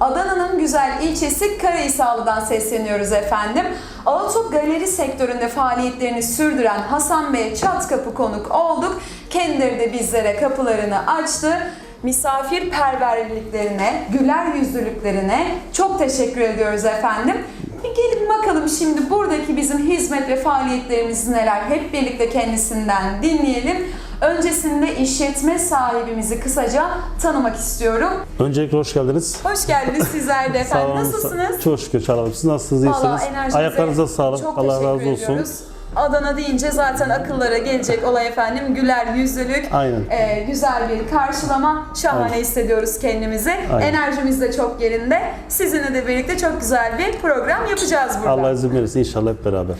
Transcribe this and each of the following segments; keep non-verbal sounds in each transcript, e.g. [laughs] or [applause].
Adana'nın güzel ilçesi Karahisarlı'dan sesleniyoruz efendim. Auto galeri sektöründe faaliyetlerini sürdüren Hasan Bey çat kapı konuk olduk. Kendileri de bizlere kapılarını açtı. Misafirperverliklerine, güler yüzlülüklerine çok teşekkür ediyoruz efendim. Bir gelin bakalım şimdi buradaki bizim hizmet ve faaliyetlerimiz neler hep birlikte kendisinden dinleyelim. Öncesinde işletme sahibimizi kısaca tanımak istiyorum. Öncelikle hoş geldiniz. Hoş geldiniz [laughs] sizler de efendim. Nasılsınız? Çok şükür Çağla Hanım. Siz nasılsınız? İyisiniz? Vallahi enerjinize Ayaklarınıza sağlık. Çok Allah teşekkür razı olsun. ediyoruz. Adana deyince zaten akıllara gelecek olay efendim güler yüzlülük, Aynen. e, güzel bir karşılama, şahane Aynen. hissediyoruz kendimizi. Aynen. Enerjimiz de çok yerinde. Sizinle de birlikte çok güzel bir program yapacağız burada. Allah izin verirse inşallah hep beraber.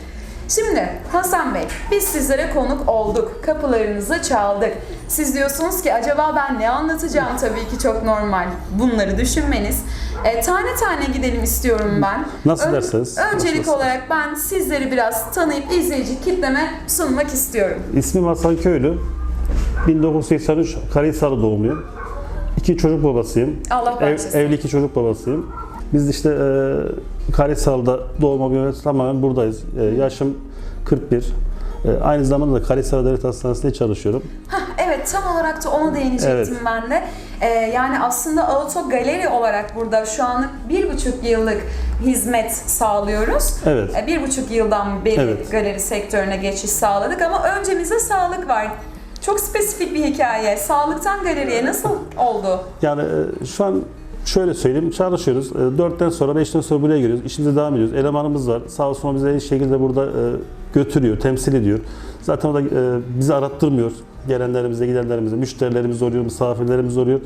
Şimdi Hasan Bey, biz sizlere konuk olduk, kapılarınızı çaldık. Siz diyorsunuz ki acaba ben ne anlatacağım tabii ki çok normal bunları düşünmeniz. E, tane tane gidelim istiyorum ben. Nasıl derseniz. Öncelik Nasıl olarak ben sizleri biraz tanıyıp izleyici kitleme sunmak istiyorum. İsmim Hasan Köylü. 1983 Karahisarlı doğumluyum. İki çocuk babasıyım. Allah Ev, bağışlasın. evli iki çocuk babasıyım. Biz işte e, Karahisar'da doğma büyüme tamamen buradayız. E, yaşım 41. E, aynı zamanda da Karahisar Devlet Hastanesi'nde çalışıyorum. Hah, evet tam olarak da ona değinecektim Evet. ben de. Ee, yani aslında Auto Galeri olarak burada şu anlık bir buçuk yıllık hizmet sağlıyoruz. Evet. Ee, Bir buçuk yıldan beri Evet. galeri sektörüne geçiş sağladık ama öncemizde sağlık var. Çok spesifik bir hikaye. Sağlıktan galeriye nasıl oldu? Yani e, şu an şöyle söyleyeyim, çalışıyoruz. 4'ten sonra, 5'ten sonra buraya geliyoruz. İşimize devam ediyoruz. Elemanımız var. Sağ olsun o bize iyi şekilde burada e, götürüyor, temsil ediyor. Zaten o da e, bizi arattırmıyor. Gelenlerimize, gidenlerimize, müşterilerimiz oluyor, misafirlerimiz oluyor.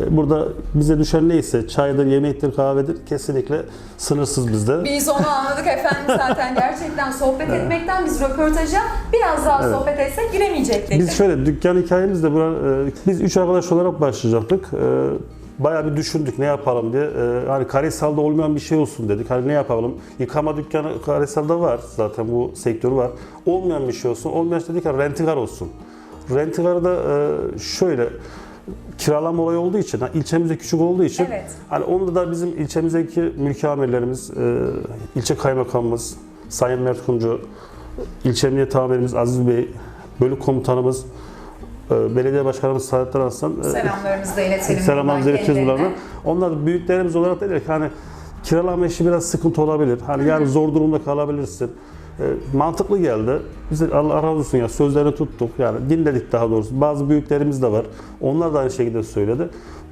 E, Burada bize düşen neyse, çaydır, yemektir, kahvedir kesinlikle sınırsız bizde. Biz onu anladık efendim zaten gerçekten sohbet [laughs] etmekten biz röportaja biraz daha Evet. sohbet etsek giremeyecektik. Biz şöyle dükkan hikayemiz de bura, e, biz üç arkadaş olarak başlayacaktık. Bayağı bir düşündük ne yapalım diye. E, hani Karahisar'da olmayan bir şey olsun dedik. Hani ne yapalım? Yıkama dükkanı Karahisar'da var. Zaten bu sektör var. Olmayan bir şey olsun. Olmayan şey dedik ki rentikar olsun. Rentikarda e, şöyle kiralama olayı olduğu için, ha, ilçemizde küçük olduğu için Evet. hani onda da bizim ilçemizdeki mülki amirlerimiz, e, ilçe kaymakamımız, Sayın Mert Kumcu, ilçe emniyet amirimiz Aziz Bey, bölük komutanımız, belediye başkanımız Saadettin Aslan, e, Selamlarımızı da iletelim. selamlarımızı iletiyoruz bunlarla. Onlar da büyüklerimiz olarak dediler ki hani kiralama işi biraz sıkıntı olabilir. Hani yani zor durumda kalabilirsin. E, mantıklı geldi. Biz de Allah razı olsun ya sözlerini tuttuk. Yani dinledik daha doğrusu. Bazı büyüklerimiz de var. Onlar da aynı şekilde söyledi.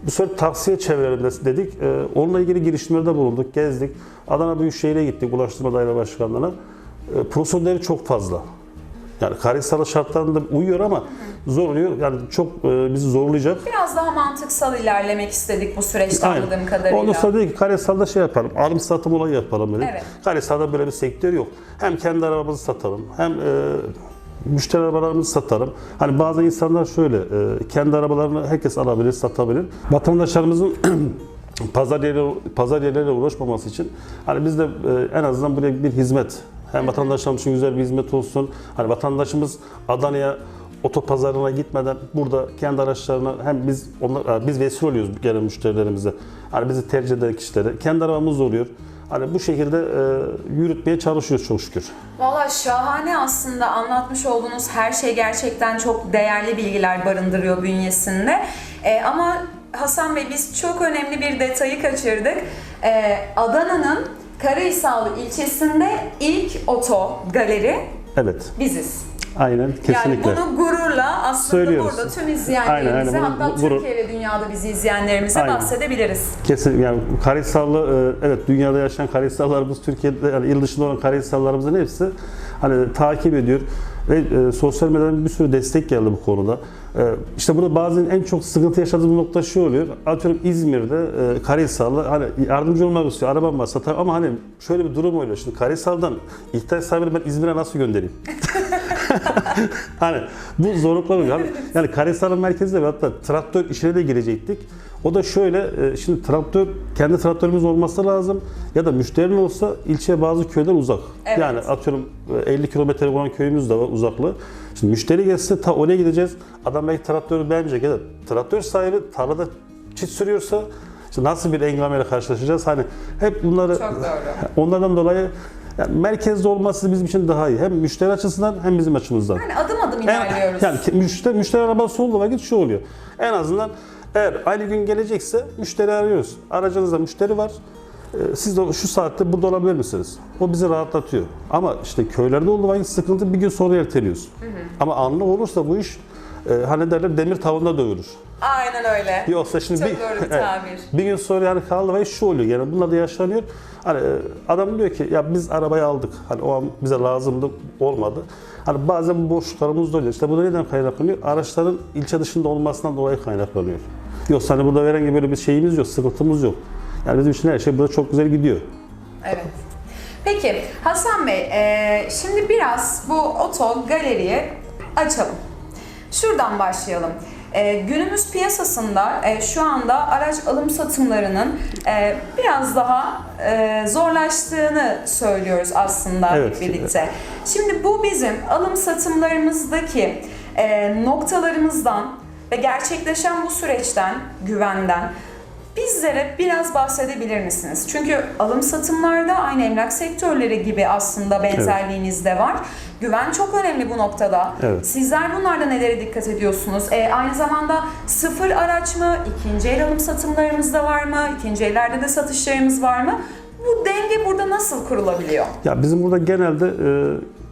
Bu sefer tavsiye çevirelim de- dedik. E, onunla ilgili girişimlerde bulunduk, gezdik. Adana Büyükşehir'e gittik Ulaştırma Daire Başkanlığı'na. E, prosedürleri çok fazla. Yani Karahisar'ın şartlarında uyuyor ama zor oluyor. Yani çok e, bizi zorlayacak. Biraz daha mantıksal ilerlemek istedik bu süreçte Aynen. anladığım kadarıyla. Ondan sonra dedik ki Karahisar'da şey yapalım, alım satım olayı yapalım dedik. Evet. Karahisar'da böyle bir sektör yok. Hem kendi arabamızı satalım, hem e, müşteri arabalarımızı satalım. Hani bazı insanlar şöyle, e, kendi arabalarını herkes alabilir, satabilir. Vatandaşlarımızın [clears throat] pazar yeri pazar yerleriyle uğraşmaması için hani biz de e, en azından buraya bir hizmet hem vatandaşlarımız için güzel bir hizmet olsun. Hani vatandaşımız Adana'ya otopazarına gitmeden burada kendi araçlarına hem biz onlar e, biz vesile oluyoruz gelen müşterilerimize. Hani bizi tercih eden kişilere kendi arabamız oluyor. Hani bu şekilde e, yürütmeye çalışıyoruz çok şükür. Valla şahane aslında anlatmış olduğunuz her şey gerçekten çok değerli bilgiler barındırıyor bünyesinde. Ee, ama Hasan Bey biz çok önemli bir detayı kaçırdık. Ee, Adana'nın Karahisarlı ilçesinde ilk oto galeri Evet. biziz. Aynen kesinlikle. Yani bunu gururla aslında Söylüyoruz. burada tüm izleyenlerimize Aynen, aynen. Bunu hatta gurur- Türkiye ve dünyada bizi izleyenlerimize Aynen. bahsedebiliriz. Kesin yani Karahisarlı e, evet dünyada yaşayan Karahisarlarımız Türkiye'de yani il dışında olan Karahisarlarımızın hepsi hani takip ediyor ve e, sosyal medyadan bir sürü destek geldi bu konuda. E, işte burada bazen en çok sıkıntı yaşadığımız nokta şu oluyor. Atıyorum İzmir'de e, Karahisarlı hani yardımcı olmak istiyor. Arabam var satar ama hani şöyle bir durum oluyor. Şimdi Karahisar'dan ihtiyaç sahibini ben İzmir'e nasıl göndereyim? [laughs] hani bu zorluklar oluyor. Yani, Karahisar'ın merkezinde ve hatta traktör işine de girecektik. O da şöyle, e, şimdi traktör, kendi traktörümüz olması lazım ya da müşterinin olsa ilçeye bazı köyler uzak. Evet. Yani atıyorum e, 50 kilometre olan köyümüz de var uzaklı. Şimdi müşteri gelse ta oraya gideceğiz. Adam belki traktörü beğenmeyecek ya da traktör sahibi tarlada çit sürüyorsa İşte nasıl bir engameyle karşılaşacağız? Hani hep bunları onlardan dolayı yani merkezde olması bizim için daha iyi. Hem müşteri açısından hem bizim açımızdan. Yani adım adım En- ilerliyoruz. yani ki- müşteri, müşteri arabası olduğu vakit şu oluyor. En azından eğer aynı gün gelecekse müşteri arıyoruz. Aracınızda müşteri var. Ee, Siz de şu saatte burada olabilir misiniz? O bizi rahatlatıyor. Ama işte köylerde olduğu vakit sıkıntı bir gün sonra erteliyoruz. Ama anlık olursa bu iş e, hani derler demir tavında dövülür. Aynen öyle. Yoksa şimdi Çok bir, doğru bir [laughs] Evet. tabir. bir gün sonra yani kaldı ve şu oluyor yani bunlar da yaşanıyor. Hani e, adam diyor ki ya biz arabayı aldık. Hani o an bize lazımdı olmadı. Hani bazen boşluklarımız da oluyor. İşte bu da neden kaynaklanıyor? Araçların ilçe dışında olmasından dolayı kaynaklanıyor. Yoksa hani burada herhangi böyle bir şeyimiz yok, sıkıntımız yok. Yani bizim için her şey burada çok güzel gidiyor. Evet. Peki Hasan Bey, e, şimdi biraz bu oto galeriyi açalım. Şuradan başlayalım. E, günümüz piyasasında e, şu anda araç alım satımlarının e, biraz daha e, zorlaştığını söylüyoruz aslında Evet. birlikte. Şimdi bu bizim alım satımlarımızdaki e, noktalarımızdan ve gerçekleşen bu süreçten, güvenden bizlere biraz bahsedebilir misiniz? Çünkü alım satımlarda aynı emlak sektörleri gibi aslında benzerliğiniz de var. Güven çok önemli bu noktada. Evet. Sizler bunlarda nelere dikkat ediyorsunuz? E, aynı zamanda sıfır araç mı? İkinci el alım satımlarımız da var mı? İkinci ellerde de satışlarımız var mı? Bu denge burada nasıl kurulabiliyor? Ya bizim burada genelde e,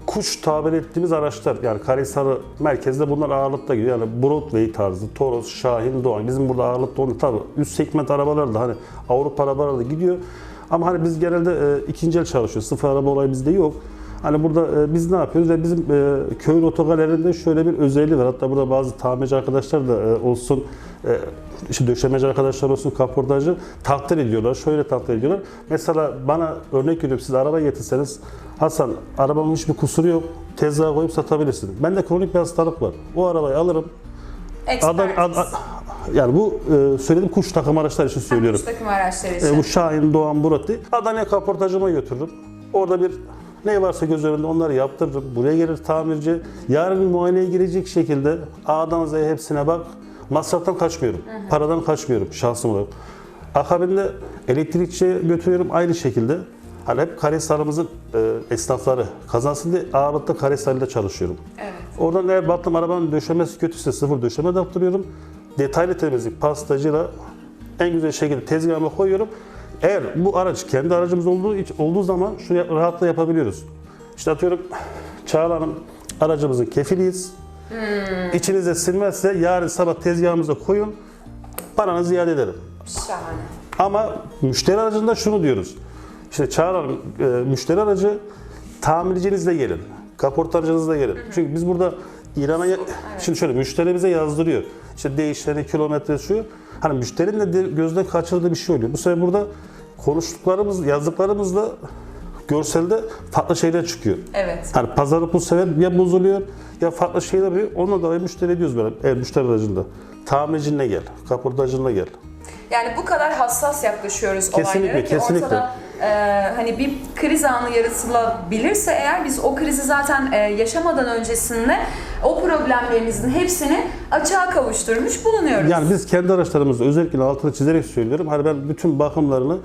kuş tabir ettiğimiz araçlar yani Karahisar merkezde bunlar ağırlıkta gidiyor. Yani Broadway tarzı, Toros, Şahin, Doğan. Bizim burada ağırlıkta onu tabii üst segment arabalar da hani Avrupa arabaları da gidiyor. Ama hani biz genelde e, ikinci el çalışıyoruz. Sıfır araba olayı bizde yok. Hani burada e, biz ne yapıyoruz? Yani bizim e, köylü otogalerinde şöyle bir özelliği var. Hatta burada bazı tamirci arkadaşlar da e, olsun, e, işte döşemeci arkadaşlar olsun, kaportacı takdir ediyorlar. Şöyle takdir ediyorlar. Mesela bana örnek veriyorum siz araba getirseniz Hasan arabamın hiçbir kusuru yok. Tezgaha koyup satabilirsin. Bende kronik bir hastalık var. O arabayı alırım. Adam, ad- ad- yani bu e, söylediğim kuş takım araçlar için söylüyorum. Kuş takım araçları için. E, bu Şahin, Doğan, Buratti. Adana'ya kaportajıma götürürüm. Orada bir ne varsa göz önünde onları yaptırırım. Buraya gelir tamirci. Yarın muayeneye girecek şekilde A'dan Z'ye hepsine bak. Masraftan kaçmıyorum. Paradan kaçmıyorum şahsım olarak. Akabinde elektrikçiye götürüyorum aynı şekilde. Hep Karahisar'ımızın e, esnafları kazansın diye ağırlıkta Karahisar'da çalışıyorum. Evet. Oradan eğer baktım arabanın döşemesi kötüyse sıfır döşeme de yaptırıyorum. Detaylı temizlik pastacıyla en güzel şekilde tezgahıma koyuyorum. Eğer bu araç kendi aracımız olduğu olduğu zaman şunu rahatla yapabiliyoruz. İşte atıyorum Çağla Hanım aracımızın kefiliyiz. İçinize sinmezse yarın sabah tezgahımıza koyun. Paranızı iade ederim. Şahane. Ama müşteri aracında şunu diyoruz. İşte Çağrı Hanım, e, müşteri aracı tamircinizle gelin. Kaportacınızla gelin. Çünkü biz burada İran'a... Şimdi şöyle müşteri bize yazdırıyor. İşte değişleri, kilometre şu. Hani müşterinin de de gözden kaçırdığı bir şey oluyor. Bu sefer burada konuştuklarımız, yazdıklarımızla görselde farklı şeyler çıkıyor. Evet. Hani pazarlık bu sefer ya bozuluyor ya farklı şeyler oluyor. Onunla dolayı müşteri ediyoruz böyle eğer müşteri aracında. Tamircinle gel, kaportacınla gel. Yani bu kadar hassas yaklaşıyoruz Kesinlikle, olaylara ki kesinlikle. ortada e, hani bir kriz anı yaratılabilirse eğer biz o krizi zaten e, yaşamadan öncesinde o problemlerimizin hepsini açığa kavuşturmuş bulunuyoruz. Yani biz kendi araçlarımızda özellikle altını çizerek söylüyorum. Hani ben bütün bakımlarını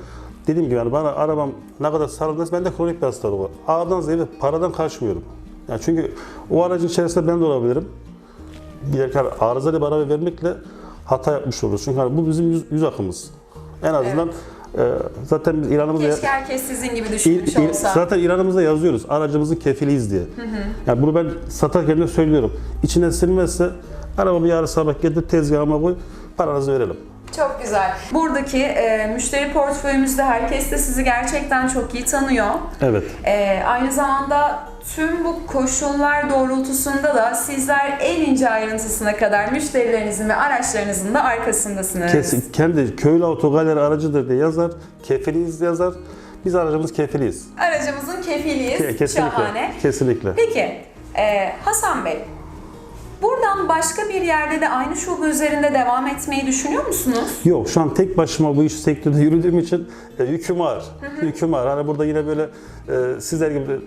dediğim gibi yani bana arabam ne kadar sarıldıysa bende kronik bir hastalık var. A'dan Z'ye paradan kaçmıyorum. Yani çünkü o aracın içerisinde ben de olabilirim. Giderken arızalı bir araba vermekle hata yapmış oluruz. Çünkü hani bu bizim yüz, yüz akımız. En azından e, zaten biz İran'ımızda... Keşke herkes sizin gibi düşünmüş il- olsa. zaten ilanımızda yazıyoruz. Aracımızın kefiliyiz diye. Yani bunu ben satarken de söylüyorum. İçine silmezse arabamı yarın sabah getir tezgahıma koy paranızı verelim. Çok güzel. Buradaki e, müşteri portföyümüzde herkes de sizi gerçekten çok iyi tanıyor. Evet. E, aynı zamanda tüm bu koşullar doğrultusunda da sizler en ince ayrıntısına kadar müşterilerinizin ve araçlarınızın da arkasındasınız. Kesin, kendi köylü otogaleri aracıdır diye yazar. Kefiliyiz yazar. Biz aracımız kefiliyiz. Aracımızın kefiliyiz. Ke- Kesinlikle. Şahane. Kesinlikle. Peki e, Hasan Bey, buradan başka bir yerde de aynı şube üzerinde devam etmeyi düşünüyor musunuz? Yok şu an tek başıma bu iş sektörde [laughs] yürüdüğüm için e, yüküm ağır. Yüküm ağır. Hani burada yine böyle e, sizler gibi e,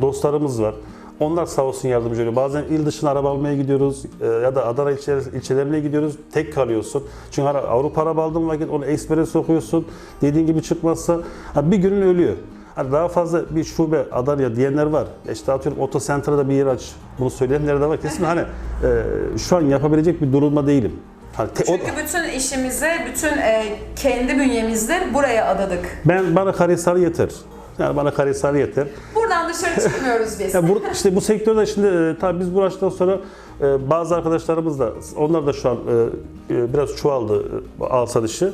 dostlarımız var. Onlar sağ olsun yardımcı oluyor. Bazen il dışına araba almaya gidiyoruz e, ya da Adana ilçe, ilçelerine gidiyoruz. Tek kalıyorsun. Çünkü hani Avrupa araba aldığın vakit onu ekspere sokuyorsun. Dediğin gibi çıkmazsa ha, bir günün ölüyor. Hani daha fazla bir şube Adana'ya diyenler var. İşte atıyorum Otocentra'da bir yer aç. Bunu söyleyenler de var. Kesin hani e, şu an yapabilecek bir durumda değilim. Hani te- o- Çünkü bütün işimizi, bütün e, kendi bünyemizde buraya adadık. ben bana Karahisar yeter. Yani bana Karahisar yeter. Buradan dışarı [laughs] çıkmıyoruz biz. Ya bu, işte bu sektörde şimdi e, tabii biz bu yaştan sonra e, bazı arkadaşlarımız da onlar da şu an e, e, biraz çoğaldı e, al satışı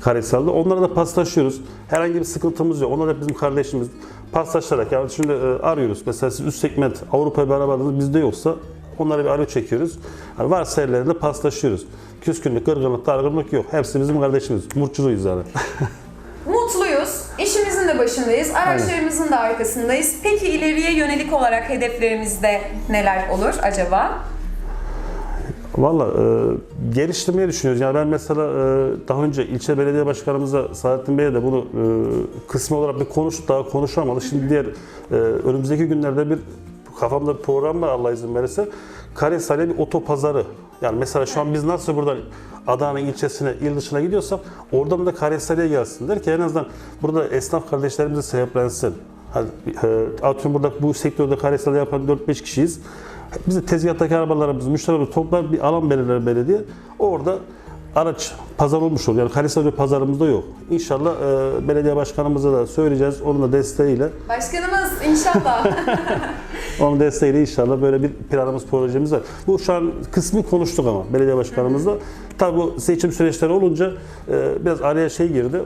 Karahisar'da. Onlara da paslaşıyoruz. Herhangi bir sıkıntımız yok. Onlar da bizim kardeşimiz. Paslaşarak yani şimdi e, arıyoruz. Mesela siz üst segment Avrupa'ya bir araba bizde yoksa onlara bir alo çekiyoruz. Yani varsa ellerinde paslaşıyoruz. Küskünlük, kırgınlık, dargınlık yok. Hepsi bizim kardeşimiz. Mutçuluyuz yani. [laughs] Mutluyuz. İşimizin de başındayız. Araçlarımızın da arkasındayız. Peki ileriye yönelik olarak hedeflerimizde neler olur acaba? Valla e, geliştirmeyi düşünüyoruz. Yani ben mesela e, daha önce ilçe belediye başkanımıza Saadettin Bey'e de bunu e, kısmı olarak bir konuştuk daha konuşamadık. Şimdi diğer e, önümüzdeki günlerde bir kafamda bir program var Allah izin verirse. Karahisar'a bir otopazarı. Yani mesela şu an biz nasıl buradan Adana ilçesine, il dışına gidiyorsak oradan da Karahisar'a gelsinler ki en azından burada esnaf kardeşlerimize sebeplensin. Hani, e, atıyorum burada bu sektörde Karahisar'da yapan 4-5 kişiyiz. Biz de tezgahtaki arabalarımızı, müşterileri toplar bir alan belirler belediye. Orada araç pazar olmuş oluyor. Yani Karahisar'da pazarımızda yok. İnşallah e, belediye başkanımıza da söyleyeceğiz. Onun da desteğiyle, Başkanımız inşallah. [laughs] onun desteğiyle inşallah böyle bir planımız, projemiz var. Bu şu an kısmı konuştuk ama belediye başkanımızla. Tabii bu seçim süreçleri olunca e, biraz araya şey girdi.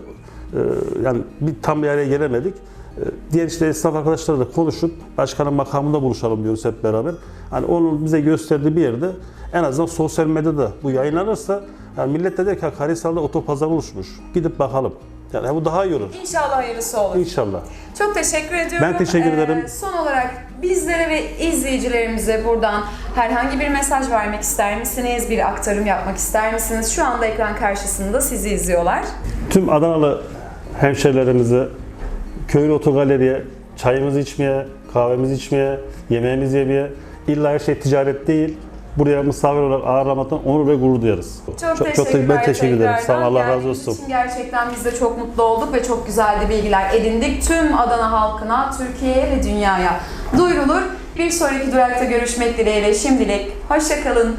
E, yani bir tam bir araya gelemedik. E, Diğer işte esnaf arkadaşlarla da konuşup başkanın makamında buluşalım diyoruz hep beraber. Hani onun bize gösterdiği bir yerde en azından sosyal medyada bu yayınlanırsa yani millet de der ki "Ha, Karahisar'da otopazar oluşmuş. Gidip bakalım. Yani bu daha iyi olur. İnşallah hayırlısı olur. İnşallah. Çok teşekkür ediyorum. Ben teşekkür Ee, ederim. son olarak bizlere ve izleyicilerimize buradan herhangi bir mesaj vermek ister misiniz? Bir aktarım yapmak ister misiniz? Şu anda ekran karşısında sizi izliyorlar. Tüm Adanalı hemşerilerimize köylü otogaleriye çayımızı içmeye, kahvemizi içmeye, yemeğimizi yemeye illa her şey ticaret değil. Buraya misafir olarak ağırlamaktan onur ve gurur duyarız. Çok, teşekkürler. ben teşekkür ederim. Sağ olun. Allah razı olsun. için gerçekten biz de çok mutlu olduk ve çok güzel de bilgiler edindik. Tüm Adana halkına, Türkiye'ye ve dünyaya duyurulur. Bir sonraki durakta görüşmek dileğiyle şimdilik hoşçakalın.